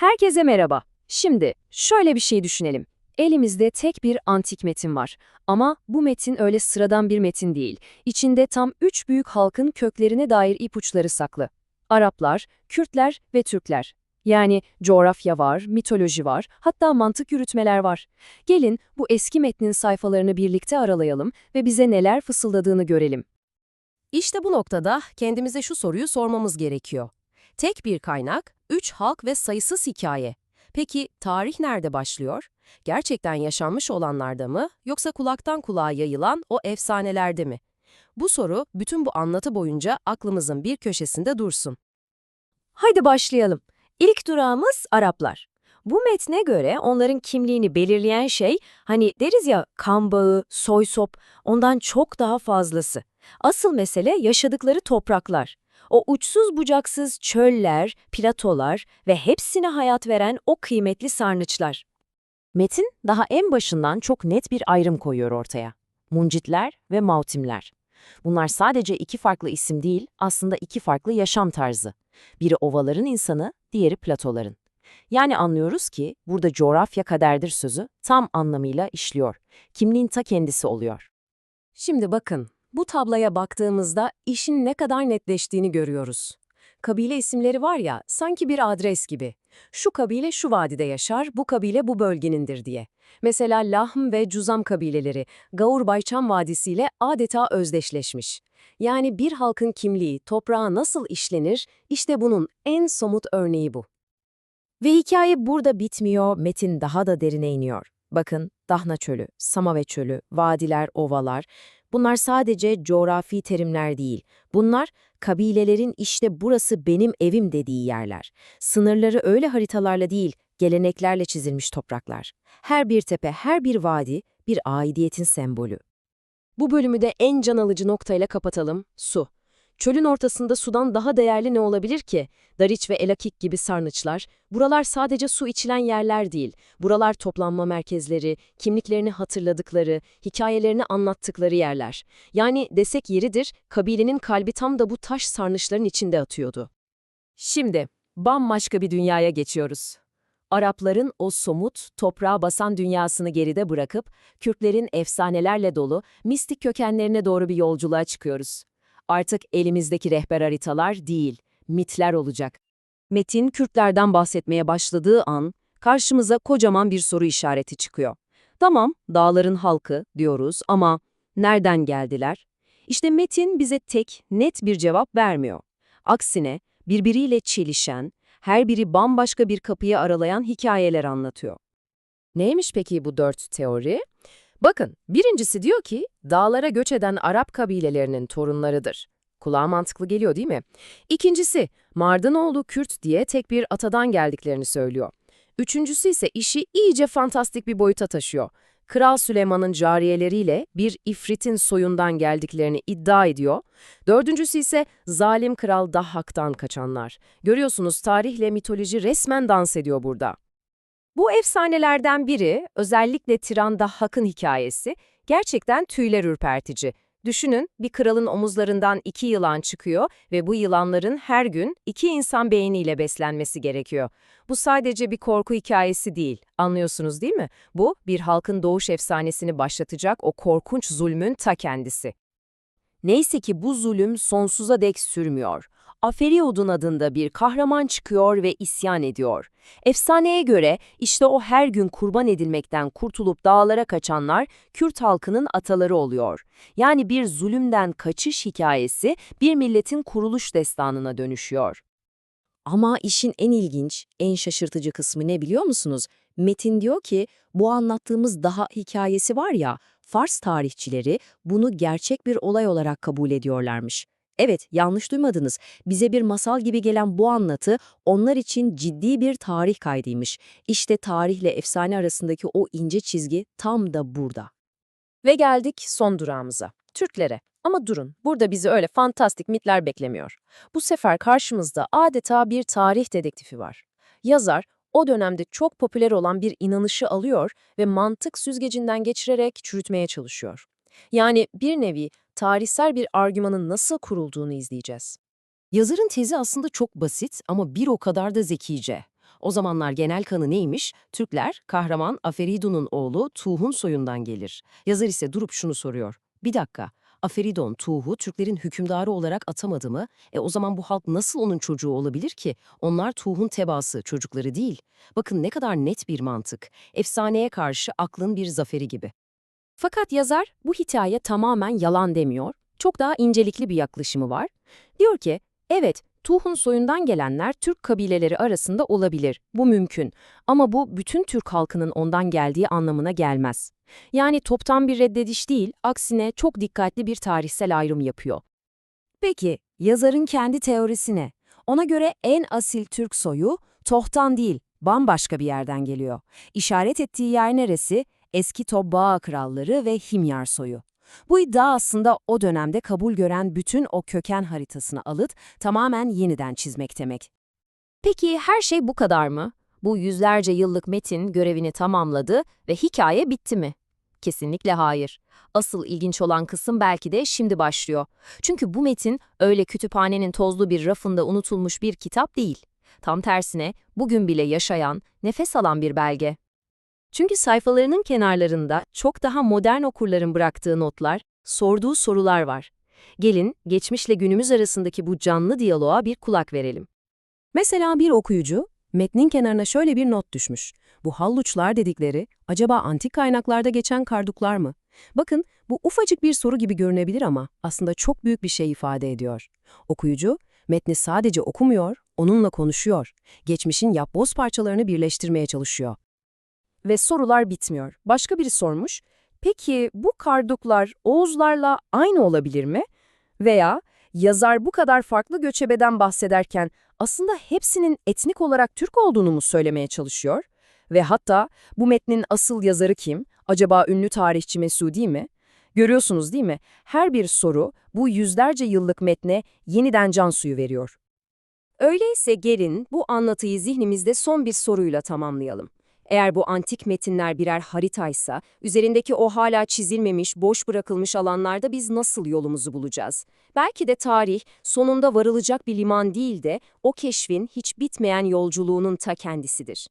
Herkese merhaba. Şimdi şöyle bir şey düşünelim. Elimizde tek bir antik metin var. Ama bu metin öyle sıradan bir metin değil. İçinde tam üç büyük halkın köklerine dair ipuçları saklı. Araplar, Kürtler ve Türkler. Yani coğrafya var, mitoloji var, hatta mantık yürütmeler var. Gelin bu eski metnin sayfalarını birlikte aralayalım ve bize neler fısıldadığını görelim. İşte bu noktada kendimize şu soruyu sormamız gerekiyor. Tek bir kaynak, üç halk ve sayısız hikaye. Peki tarih nerede başlıyor? Gerçekten yaşanmış olanlarda mı yoksa kulaktan kulağa yayılan o efsanelerde mi? Bu soru bütün bu anlatı boyunca aklımızın bir köşesinde dursun. Haydi başlayalım. İlk durağımız Araplar. Bu metne göre onların kimliğini belirleyen şey, hani deriz ya kan bağı, soy sop, ondan çok daha fazlası. Asıl mesele yaşadıkları topraklar. O uçsuz bucaksız çöller, platolar ve hepsine hayat veren o kıymetli sarnıçlar. Metin daha en başından çok net bir ayrım koyuyor ortaya. Muncitler ve Mautimler. Bunlar sadece iki farklı isim değil, aslında iki farklı yaşam tarzı. Biri ovaların insanı, diğeri platoların. Yani anlıyoruz ki burada coğrafya kaderdir sözü tam anlamıyla işliyor. Kimliğin ta kendisi oluyor. Şimdi bakın, bu tabloya baktığımızda işin ne kadar netleştiğini görüyoruz. Kabile isimleri var ya, sanki bir adres gibi. Şu kabile şu vadide yaşar, bu kabile bu bölgenindir diye. Mesela Lahm ve Cuzam kabileleri Gavur-Bayçam Vadisi ile adeta özdeşleşmiş. Yani bir halkın kimliği toprağa nasıl işlenir, işte bunun en somut örneği bu. Ve hikaye burada bitmiyor, metin daha da derine iniyor. Bakın, Dahna Çölü, Samave Çölü, vadiler, ovalar, bunlar sadece coğrafi terimler değil. Bunlar kabilelerin işte burası benim evim dediği yerler. Sınırları öyle haritalarla değil, geleneklerle çizilmiş topraklar. Her bir tepe, her bir vadi bir aidiyetin sembolü. Bu bölümü de en can alıcı noktayla kapatalım, su. Çölün ortasında sudan daha değerli ne olabilir ki? Dariç ve Elakik gibi sarnıçlar, buralar sadece su içilen yerler değil. Buralar toplanma merkezleri, kimliklerini hatırladıkları, hikayelerini anlattıkları yerler. Yani desek yeridir, kabilenin kalbi tam da bu taş sarnıçların içinde atıyordu. Şimdi, bambaşka bir dünyaya geçiyoruz. Arapların o somut, toprağa basan dünyasını geride bırakıp, Kürtlerin efsanelerle dolu, mistik kökenlerine doğru bir yolculuğa çıkıyoruz. Artık elimizdeki rehber haritalar değil, mitler olacak. Metin Kürtlerden bahsetmeye başladığı an karşımıza kocaman bir soru işareti çıkıyor. Tamam, dağların halkı diyoruz ama nereden geldiler? İşte Metin bize tek, net bir cevap vermiyor. Aksine birbiriyle çelişen, her biri bambaşka bir kapıyı aralayan hikayeler anlatıyor. Neymiş peki bu dört teori? Bakın, birincisi diyor ki, dağlara göç eden Arap kabilelerinin torunlarıdır. Kulağa mantıklı geliyor değil mi? İkincisi, Mardınoğlu Kürt diye tek bir atadan geldiklerini söylüyor. Üçüncüsü ise işi iyice fantastik bir boyuta taşıyor. Kral Süleyman'ın cariyeleriyle bir ifritin soyundan geldiklerini iddia ediyor. Dördüncüsü ise zalim kral Dahhak'tan kaçanlar. Görüyorsunuz tarihle mitoloji resmen dans ediyor burada. Bu efsanelerden biri, özellikle Tiran Dahhak'ın hikayesi, gerçekten tüyler ürpertici. Düşünün, bir kralın omuzlarından iki yılan çıkıyor ve bu yılanların her gün iki insan beyniyle beslenmesi gerekiyor. Bu sadece bir korku hikayesi değil, anlıyorsunuz değil mi? Bu, bir halkın doğuş efsanesini başlatacak o korkunç zulmün ta kendisi. Neyse ki bu zulüm sonsuza dek sürmüyor. Aferiodun adında bir kahraman çıkıyor ve isyan ediyor. Efsaneye göre işte o her gün kurban edilmekten kurtulup dağlara kaçanlar Kürt halkının ataları oluyor. Yani bir zulümden kaçış hikayesi bir milletin kuruluş destanına dönüşüyor. Ama işin en ilginç, en şaşırtıcı kısmı ne biliyor musunuz? Metin diyor ki bu anlattığımız daha hikayesi var ya, Fars tarihçileri bunu gerçek bir olay olarak kabul ediyorlarmış. Evet, yanlış duymadınız. Bize bir masal gibi gelen bu anlatı onlar için ciddi bir tarih kaydıymış. İşte tarihle efsane arasındaki o ince çizgi tam da burada. Ve geldik son durağımıza, Türklere. Ama durun, burada bizi öyle fantastik mitler beklemiyor. Bu sefer karşımızda adeta bir tarih dedektifi var. Yazar, o dönemde çok popüler olan bir inanışı alıyor ve mantık süzgecinden geçirerek çürütmeye çalışıyor. Yani bir nevi tarihsel bir argümanın nasıl kurulduğunu izleyeceğiz. Yazarın tezi aslında çok basit ama bir o kadar da zekice. O zamanlar genel kanı neymiş? Türkler, kahraman Aferidun'un oğlu Tuğh'un soyundan gelir. Yazar ise durup şunu soruyor. Bir dakika, Aferidon Tuğh'u Türklerin hükümdarı olarak atamadı mı? E o zaman bu halk nasıl onun çocuğu olabilir ki? Onlar Tuğh'un tebaası, çocukları değil. Bakın ne kadar net bir mantık. Efsaneye karşı aklın bir zaferi gibi. Fakat yazar bu hikaye tamamen yalan demiyor. Çok daha incelikli bir yaklaşımı var. Diyor ki, evet Tuh'un soyundan gelenler Türk kabileleri arasında olabilir. Bu mümkün. Ama bu bütün Türk halkının ondan geldiği anlamına gelmez. Yani toptan bir reddediş değil, aksine çok dikkatli bir tarihsel ayrım yapıyor. Peki, yazarın kendi teorisi ne? Ona göre en asil Türk soyu Toh'tan değil, bambaşka bir yerden geliyor. İşaret ettiği yer neresi? Eski Tobbağa kralları ve Himyar soyu. Bu iddia aslında o dönemde kabul gören bütün o köken haritasını alıp tamamen yeniden çizmek demek. Peki her şey bu kadar mı? Bu yüzlerce yıllık metin görevini tamamladı ve hikaye bitti mi? Kesinlikle hayır. Asıl ilginç olan kısım belki de şimdi başlıyor. Çünkü bu metin öyle kütüphanenin tozlu bir rafında unutulmuş bir kitap değil. Tam tersine bugün bile yaşayan, nefes alan bir belge. Çünkü sayfalarının kenarlarında çok daha modern okurların bıraktığı notlar, sorduğu sorular var. Gelin, geçmişle günümüz arasındaki bu canlı diyaloğa bir kulak verelim. Mesela bir okuyucu, metnin kenarına şöyle bir not düşmüş. Bu halluçlar dedikleri, acaba antik kaynaklarda geçen karduklar mı? Bakın, bu ufacık bir soru gibi görünebilir ama aslında çok büyük bir şey ifade ediyor. Okuyucu, metni sadece okumuyor, onunla konuşuyor. Geçmişin yapboz parçalarını birleştirmeye çalışıyor. Ve sorular bitmiyor. Başka biri sormuş, peki bu karduklar Oğuzlarla aynı olabilir mi? Veya yazar bu kadar farklı göçebeden bahsederken aslında hepsinin etnik olarak Türk olduğunu mu söylemeye çalışıyor? Ve hatta bu metnin asıl yazarı kim? Acaba ünlü tarihçi Mesudi mi? Görüyorsunuz değil mi? Her bir soru bu yüzlerce yıllık metne yeniden can suyu veriyor. Öyleyse gelin bu anlatıyı zihnimizde son bir soruyla tamamlayalım. Eğer bu antik metinler birer haritaysa, üzerindeki o hala çizilmemiş, boş bırakılmış alanlarda biz nasıl yolumuzu bulacağız? Belki de tarih, sonunda varılacak bir liman değil de, o keşfin hiç bitmeyen yolculuğunun ta kendisidir.